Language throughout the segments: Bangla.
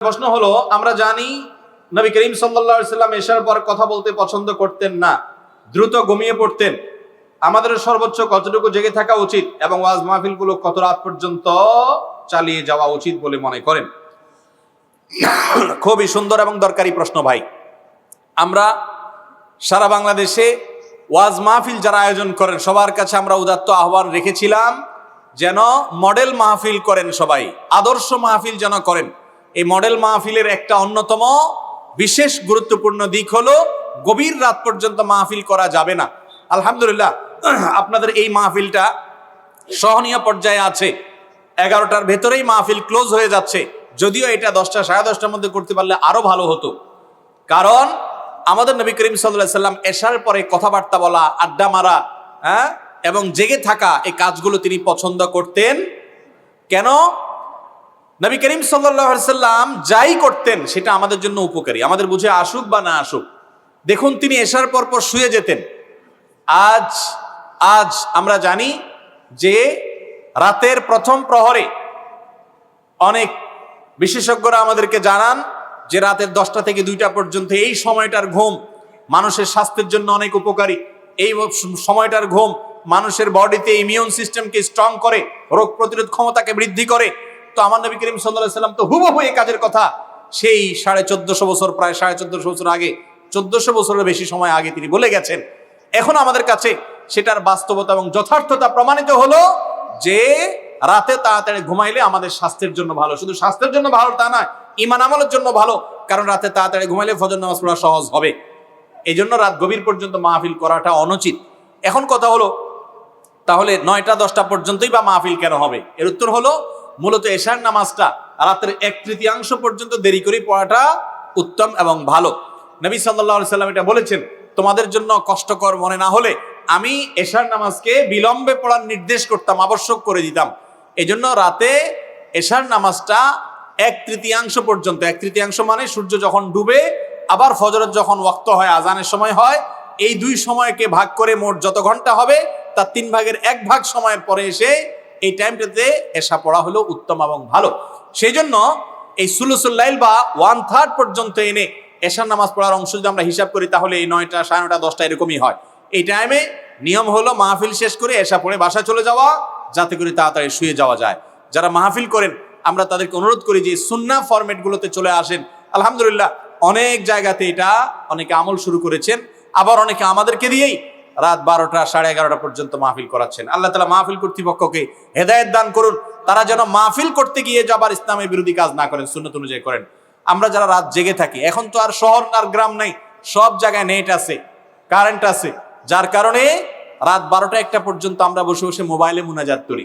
প্রশ্ন হলো, আমরা জানি নবী করিম সাল্লা সাল্লাম এশার পর কথা বলতে পছন্দ করতেন না, দ্রুত ঘুমিয়ে পড়তেন। আমাদের সর্বোচ্চ কতটুকু জেগে থাকা উচিত এবং ওয়াজ মাহফিলগুলো কত রাত পর্যন্ত চালিয়ে যাওয়া উচিত বলে মনে করেন? খুবই সুন্দর এবং দরকারি প্রশ্ন ভাই। আমরা সারা বাংলাদেশে ওয়াজ মাহফিল যারা আয়োজন করেন, সবার কাছে আমরা উদাত্ত আহ্বান রেখেছিলাম, যেন মডেল মাহফিল করেন সবাই, আদর্শ মাহফিল যেন করেন। এই মডেল মাহফিলের একটা অন্যতম বিশেষ গুরুত্বপূর্ণ দিক হলো, গভীর রাত পর্যন্ত মাহফিল করা যাবে না। আলহামদুলিল্লাহ, আপনাদের এই মাহফিলটা সহনীয় পর্যায়ে আছে। এগারোটার ভেতরেই মাহফিল ক্লোজ হয়ে যাচ্ছে। যদিও এটা দশটা, সাড়ে দশটার মধ্যে করতে পারলে আরও ভালো হতো। কারণ আমাদের নবী করিম সাল্লাহ সাল্লাম এশার পরে কথাবার্তা বলা, আড্ডা মারা হ্যাঁ এবং জেগে থাকা এই কাজগুলো তিনি পছন্দ করতেন। কেন? নবী করিম সাল্লাম যাই করতেন, সেটা আমাদের জন্য উপকারী। আমাদের বুঝে আসুক বা না আসুক। দেখুন, তিনি এশার পর পর শুয়ে যেতেন। আজ আজ আমরা জানি যে রাতের প্রথম প্রহরে অনেক বিশেষজ্ঞরা আমাদেরকে জানান যে রাতের দশটা থেকে দুইটা পর্যন্ত এই সময়টার ঘুম মানুষের স্বাস্থ্যের জন্য অনেক উপকারী। এই সময়টার ঘুম মানুষের বডিতে ইমিউন সিস্টেমকে স্ট্রং করে, রোগ প্রতিরোধ ক্ষমতাকে বৃদ্ধি করে তো আমার নবী করিম সাল্লাহ সাল্লাম তো হুবহু এই কাজের কথা। সেই সাড়ে চোদ্দশো বছর, প্রায় সাড়ে চোদ্দশো বছর আগে, চোদ্দশো বছরের বেশি সময় আগে তিনি বলে গেছেন। এখন আমাদের কাছে সেটার বাস্তবতা এবং যথার্থতা প্রমাণিত হলো যে, রাতে তাড়াতাড়ি ঘুমাইলে আমাদের স্বাস্থ্যের জন্য ভালো। শুধু স্বাস্থ্যের জন্য ভালো তা নয়, ইমান আমলের জন্য ভালো, কারণ রাতে তাড়াতাড়ি ঘুমাইলে ফজর নামাজ পড়া সহজ হবে। এই জন্য রাত গভীর পর্যন্ত মাহফিল করাটা অনুচিত। এখন কথা হলো, তাহলে নয়টা দশটা পর্যন্তই বা মাহফিল কেন হবে? এর উত্তর হলো মূলত এশার নামাজটা রাতের এক তৃতীয়াংশ পর্যন্ত দেরি করে পড়াটা উত্তম এবং ভালো। নবী সাল্লাহ সাল্লাম এটা বলেছেন, তোমাদের জন্য কষ্টকর মনে না হলে আমি এশার নামাজকে বিলম্বে পড়ার নির্দেশ করতাম, আবশ্যক করে দিতাম। এজন্য রাতে এশার নামাজটা এক তৃতীয়াংশ পর্যন্ত, এক তৃতীয়াংশ মানে সূর্য যখন ডুবে, আবার ফজরের যখন ওয়াক্ত হয় আজানের সময় হয়, এই দুই সময়কে ভাগ করে মোট যত ঘণ্টা হবে, তার তিন ভাগের এক ভাগ সময়ের পরে এসে এই টাইমটাতে এসা পড়া হলো উত্তম এবং ভালো। সেই জন্য এই সুলুসুল্লাইল বা ওয়ান থার্ড পর্যন্ত এনে এশার নামাজ পড়ার অংশ যদি আমরা হিসাব করি, তাহলে এই নয়টা, সাড়ে নটা দশটা এরকমই হয়। এই টাইমে নিয়ম হলো মাহফিল শেষ করে এসা পড়ে বাসা চলে যাওয়া, যাতে করে তাড়াতাড়ি শুয়ে যাওয়া যায়। যারা মাহফিল করেন, আমরা তাদেরকে অনুরোধ করি যে সুন্না ফরম্যাটগুলোতে চলে আসেন। আলহামদুলিল্লাহ, অনেক জায়গাতে এটা অনেকে আমল শুরু করেছেন। আবার অনেকে আমাদেরকে দিয়েই রাত বারোটা, সাড়ে এগারোটা পর্যন্ত মাহফিল করাচ্ছেন। আল্লাহ তালা মাহফিল কর্তৃপক্ষকে হেদায়ত দান করুন। তারা যেন মাহফিল করতে গিয়ে যাবার ইসলামের বিরোধী কাজ না করেন, সুন্নত অনুযায়ী করেন। আমরা যারা রাত জেগে থাকি, এখন তো আর শহর আর গ্রাম নাই, সব জায়গায় নেট আছে, কারেন্ট আছে। যার কারণে রাত বারোটা একটা পর্যন্ত আমরা বসে বসে মোবাইলে মোনাজাত করি।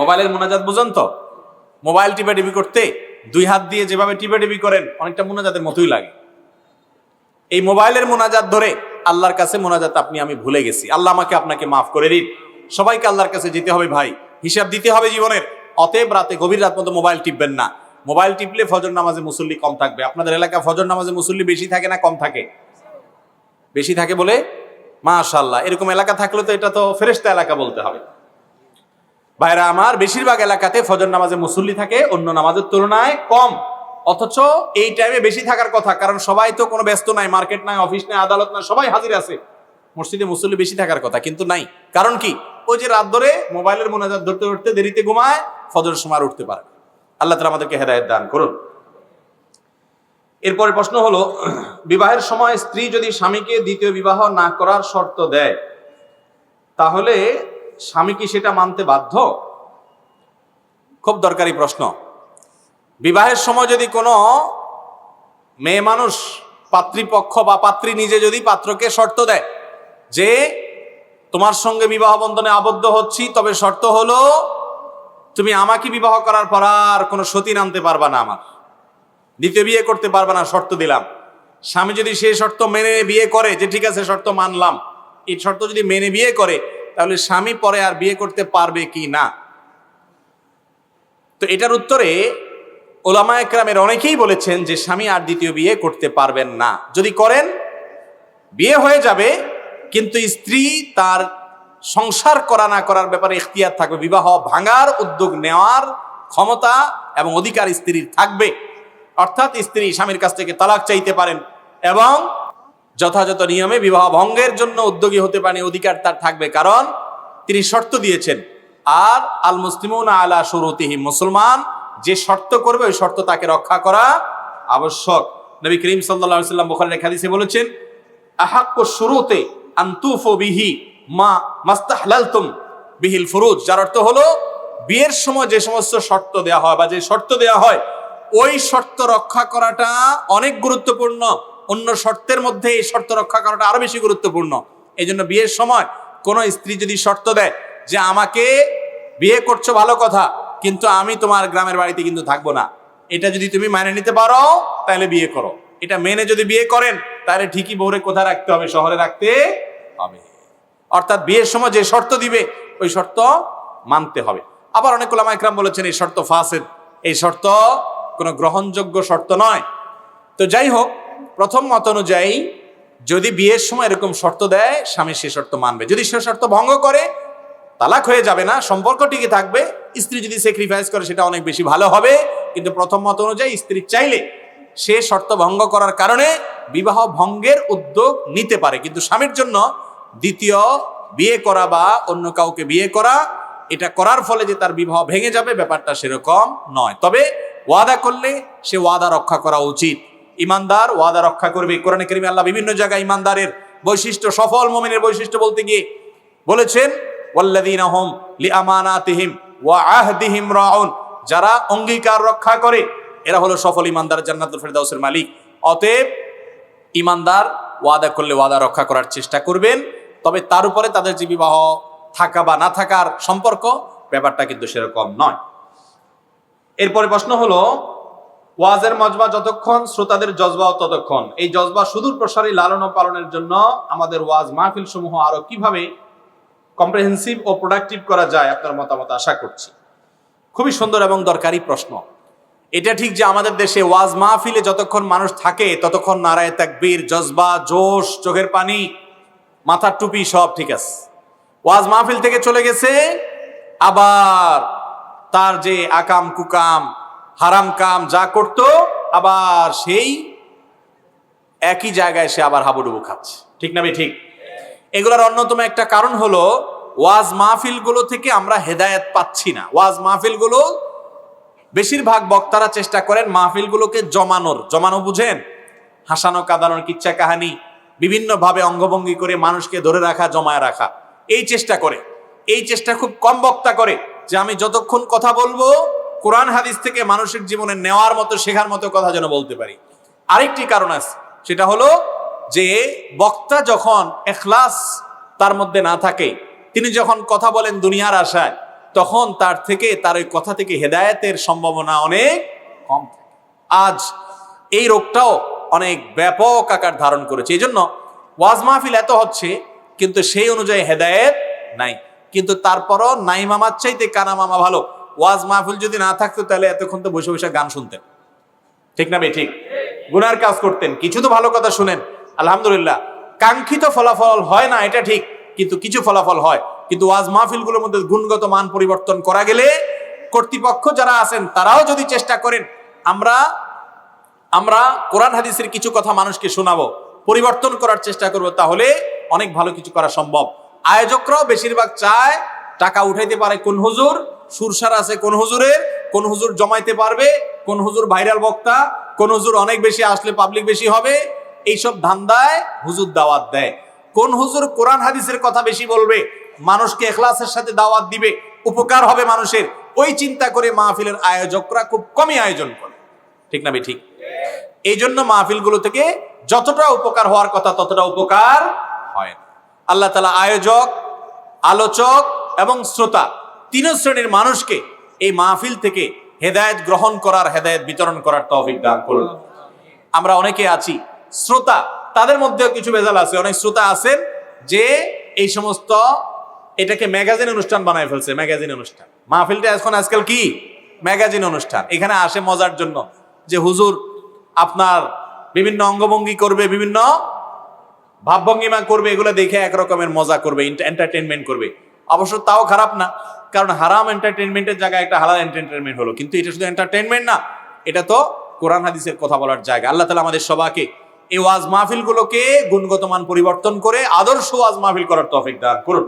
মোবাইলের মোনাজাত বুঝুন তো? মোবাইল টিপে টিপি করতে দুই হাত দিয়ে যেভাবে টিপে টিপি করেন, অনেকটা মুনাজাতের মতোই লাগে। এই মোবাইলের মোনাজাত ধরে আল্লাহর কাছে মোনাজাত আপনি, আমি ভুলে গেছি। আল্লাহ আমাকে আপনাকে মাফ করে দিন। সবাইকে আল্লাহর কাছে যেতে হবে ভাই। হিসাব দিতে হবে জীবনের। অতএব রাতে গভীর রাত মতো মোবাইল টিপবেন না। মোবাইল টিপলে ফজর নামাজে মুসল্লি কম থাকবে। আপনাদের এলাকা ফজর নামাজে মুসল্লি বেশি থাকে না কম থাকে? বেশি থাকে বলে? মাশাল্লাহ এরকম এলাকা থাকলে তো এটা তো ফেরেস্তা এলাকা বলতে হবে। ভাইরা, আমার বেশিরভাগ এলাকাতে ফজর নামাজে মুসল্লি থাকে, অন্য নামাজের তুলনায় কম। অথচ এই টাইমে বেশি থাকার কথা, কারণ সবাই তো কোনো ব্যস্ত নাই মার্কেট নাই অফিস নাই, আদালত নাই, সবাই হাজির আছে। মসজিদে মুসল্লি বেশি থাকার কথা, কিন্তু নাই। কারণ কি? ওই যে রাত ধরে মোবাইলের মোনাজাত ধরতে ধরতে দেরিতে ঘুমায় ফজর সময় উঠতে পারে আল্লাহ তালা আমাদেরকে হেদায়ত দান করুন। এরপরে প্রশ্ন হলো, বিবাহের সময় স্ত্রী যদি স্বামীকে দ্বিতীয় বিবাহ না করার শর্ত দেয়, তাহলে স্বামী কি সেটা মানতে বাধ্য? খুব দরকারি প্রশ্ন। বিবাহের সময় যদি কোনো মেয়ে মানুষ পাত্রীপক্ষ বা পাত্রী নিজে যদি পাত্রকে শর্ত দেয় যে তোমার সঙ্গে বিবাহ বন্ধনে আবদ্ধ হচ্ছি, তবে শর্ত হলো তুমি আমাকে বিবাহ করার পর আর কোনো সতী আনতে পারবা না আমার। দ্বিতীয় বিয়ে করতে পারবা না, শর্ত দিলাম। স্বামী যদি সেই শর্ত মেনে বিয়ে করে, যে ঠিক আছে, শর্ত মানলাম, এই শর্ত যদি মেনে বিয়ে করে, তাহলে স্বামী পরে আর বিয়ে করতে পারবে কি না? তো এটার উত্তরে ওলামা একরামের অনেকেই বলেছেন যে স্বামী আর দ্বিতীয় বিয়ে করতে পারবেন না। যদি করেন, বিয়ে হয়ে যাবে, কিন্তু স্ত্রী তার সংসার করা না করার ব্যাপারে ইখতিয়ার থাকবে। বিবাহ ভাঙার উদ্যোগ নেওয়ার ক্ষমতা এবং অধিকার স্ত্রীর থাকবে। অর্থাৎ স্ত্রী স্বামীর কাছ থেকে তালাক চাইতে পারেন এবং যথাযথ নিয়মে বিবাহ ভঙ্গের জন্য উদ্যোগী হতে পারেন অধিকার তার থাকবে। কারণ তিনি শর্ত দিয়েছেন, আর আল মুসলিমুন আলা শুরুতিহি, মুসলমান যে শর্ত করবে, ওই শর্ত তাকে রক্ষা করা আবশ্যক। নবী করিম সাল্লাল্লাহু সাল্লাম বুখারীর হাদিসে বলেছেন, আহাক্ক শুরুতে আন্তুফু বিহি মা মাস্তাহলালতুম বিহিল ফুরুজ। যার অর্থ হলো, বিয়ের সময় যে সমস্ত শর্ত দেওয়া হয় বা যে শর্ত দেওয়া হয়, ওই শর্ত রক্ষা করাটা অনেক গুরুত্বপূর্ণ। অন্য শর্তের মধ্যে এই শর্ত রক্ষা করাটা আরও বেশি গুরুত্বপূর্ণ। এই জন্য বিয়ের সময় কোনো স্ত্রী যদি শর্ত দেয় যে, আমাকে বিয়ে করছ ভালো কথা কিন্তু আমি তোমার গ্রামের বাড়িতে কিন্তু থাকব না। এটা যদি তুমি মেনে নিতে পারো, তাহলে বিয়ে করো। এটা মেনে যদি বিয়ে করেন, তাহলে ঠিকই বউরে কোথায় রাখতে হবে? শহরে রাখতে হবে। অর্থাৎ বিয়ের সময় যে শর্ত দিবে, ওই শর্ত মানতে হবে। আবার অনেক ওলামা একরাম বলেছেন, এই শর্ত ফাসেদ। এই শর্ত কোনো গ্রহণযোগ্য শর্ত নয়। তো যাই হোক, প্রথম মত অনুযায়ী যদি বিয়ের সময় এরকম শর্ত দেয়, স্বামী সে শর্ত মানবে। যদি সে শর্ত ভঙ্গ করে তালাক হয়ে যাবে না, সম্পর্ক টিকে থাকবে। স্ত্রী যদি স্যাক্রিফাইস করে, সেটা অনেক বেশি ভালো হবে। কিন্তু প্রথম মত অনুযায়ী স্ত্রী চাইলে সে শর্ত ভঙ্গ করার কারণে বিবাহ ভঙ্গের উদ্যোগ নিতে পারে। কিন্তু স্বামীর জন্য দ্বিতীয় বিয়ে করা বা অন্য কাউকে বিয়ে করা, এটা করার ফলে যে তার বিবাহ ভেঙে যাবে, ব্যাপারটা সেরকম নয়। তবে ওয়াদা করলে সে ওয়াদা রক্ষা করা উচিত। ইমানদার ওয়াদা রক্ষা করবে। কোরআনে করিমে আল্লাহ বিভিন্ন জায়গায় ইমানদারের বৈশিষ্ট্য, সফল মমিনের বৈশিষ্ট্য বলতে গিয়ে বলেছেন ওয়া যারা অঙ্গীকার রক্ষা করে, এরা হলো সফল ইমানদার জান্নাতুল ফেরদাউসের মালিক। অতএব ইমানদার ওয়াদা করলে ওয়াদা রক্ষা করার চেষ্টা করবেন, তবে তার উপরে তাদের যে বিবাহ থাকা বা না থাকার সম্পর্ক, ব্যাপারটা কিন্তু সেরকম নয়। এরপরে প্রশ্ন হলো, ওয়াজের মজবা যতক্ষণ, শ্রোতাদের জজবাও ততক্ষণ। এই জজবা সুদূর প্রসারী লালন পালনের জন্য আমাদের ওয়াজ মাহফিল সমূহ আরও কীভাবে কম্প্রিহেন্সিভ ও প্রোডাক্টিভ করা যায় আপনার মতামত আশা করছি। খুবই সুন্দর এবং দরকারি প্রশ্ন। এটা ঠিক যে আমাদের দেশে ওয়াজ মাহফিলে যতক্ষণ মানুষ থাকে, ততক্ষণ নারায় তাকবীর, জজবা, জোশ, চোখের পানি, মাথার টুপি সব ঠিক আছে। ওয়াজ মাহফিল থেকে চলে গেছে, আবার তার যে আকাম, কুকাম, হারাম কাম যা করত, আবার সেই একই জায়গায় সে আবার হাবুডুবু খাচ্ছে। ঠিক না ভাই? ঠিক। এগুলোর অন্যতম একটা কারণ হলো ওয়াজ মাহফিলগুলো থেকে আমরা হেদায়েত পাচ্ছি না। ওয়াজ মাহফিলগুলো বেশিরভাগ বক্তারা চেষ্টা করেন মাহফিলগুলোকে জমানোর। জমানো বুঝেন? হাসানো, কাঁদানোর কিচ্ছা কাহানি, বিভিন্নভাবে অঙ্গভঙ্গি করে মানুষকে ধরে রাখা, জমায় রাখা। এই চেষ্টা করে। এই চেষ্টা খুব কম বক্তা করে যে আমি যতক্ষণ কথা বলব, কোরআন হাদিস থেকে মানুষের জীবনে নেওয়ার মতো, শেখার মতো কথা যেন বলতে পারি। আরেকটি কারণ আছে, সেটা হলো যে বক্তা যখন এখলাস তার মধ্যে না থাকে তিনি যখন কথা বলেন দুনিয়ার আশায়, তখন তার থেকে, তার ওই কথা থেকে হেদায়েতের সম্ভাবনা অনেক কম থাকে। আজ এই রোগটাও অনেক ব্যাপক আকার ধারণ করেছে। এই জন্য ওয়াজ মাহফিল এত হচ্ছে, কিন্তু সেই অনুযায়ী হেদায়েত নাই। কিন্তু তারপরও নাই মামার চাইতে কানা মামা ভালো। ওয়াজ মাহফিল যদি না থাকতো, তাহলে এতক্ষণ তো বসে বসে গান শুনতেন। ঠিক না ভাই? ঠিক। গুনার কাজ করতেন। কিছু তো ভালো কথা শুনেন। আলহামদুলিল্লাহ। কাঙ্ক্ষিত ফলাফল হয় না, এটা ঠিক। কিন্তু কিছু ফলাফল হয়। কিন্তু ওয়াজ মাহফিলগুলোর মধ্যে গুণগত মান পরিবর্তন করা গেলে কর্তৃপক্ষ যারা আছেন, তারাও যদি চেষ্টা করেন, আমরা আমরা কোরআন হাদিসের কিছু কথা মানুষকে শোনাবো, পরিবর্তন করার চেষ্টা করব, তাহলে অনেক ভালো কিছু করা সম্ভব। আয়োজকরাও বেশিরভাগ চায় টাকা উঠাইতে পারে কোন হুজুর, সুরসার আছে কোন হুজুরের, কোন হুজুর জমাইতে পারবে, কোন হুজুর ভাইরাল বক্তা, কোন হুজুর অনেক বেশি আসলে পাবলিক বেশি হবে, এইসব ধান্দায় হুজুর দাওয়াত দেয়। কোন হুজুর কোরআন হাদিসের কথা বেশি বলবে মানুষকে এখলাসের সাথে দাওয়াত দিবে, উপকার হবে মানুষের। ওই চিন্তা করে মাহফিলের আয়োজকরা খুব কমই আয়োজন করে। ঠিক না ঠিক। এই জন্য মাহফিলগুলো থেকে যতটা উপকার হওয়ার কথা, ততটা উপকার হয় না। আল্লাহ তালা আয়োজক, আলোচক এবং শ্রোতা তিন শ্রেণির মানুষকে এই মাহফিল থেকে হেদায়েত গ্রহণ করার, হেদায়েত বিতরণ করার তৌফিক দান করুন। আমরা অনেকে আছি, শ্রোতা, তাদের মধ্যেও কিছু ভেজাল আছে। অনেক শ্রোতা আছেন যে এই সমস্ত এটাকে ম্যাগাজিন অনুষ্ঠান বানায় ফেলছে, ম্যাগাজিন অনুষ্ঠান। মাহফিলটা এখন আজকাল কি? ম্যাগাজিন অনুষ্ঠান। এখানে আসে মজার জন্য যে হুজুর আপনার বিভিন্ন অঙ্গভঙ্গি করবে, বিভিন্ন ভাবভঙ্গিমা করবে, এগুলো দেখে একরকমের মজা করবে এন্টারটেনমেন্ট করবে। অবশ্য তাও খারাপ না, কারণ হারাম এন্টারটেনমেন্টের জায়গায় একটা হালাল এন্টারটেনমেন্ট হলো। কিন্তু এটা শুধু এন্টারটেনমেন্ট না, এটা তো কোরআন হাদিসের কথা বলার জায়গা। আল্লাহ তালা আমাদের সবাইকে এই ওয়াজ মাহফিলগুলোকে গুণগত মান পরিবর্তন করে আদর্শ ওয়াজ মাহফিল করার তৌফিক দান করুন।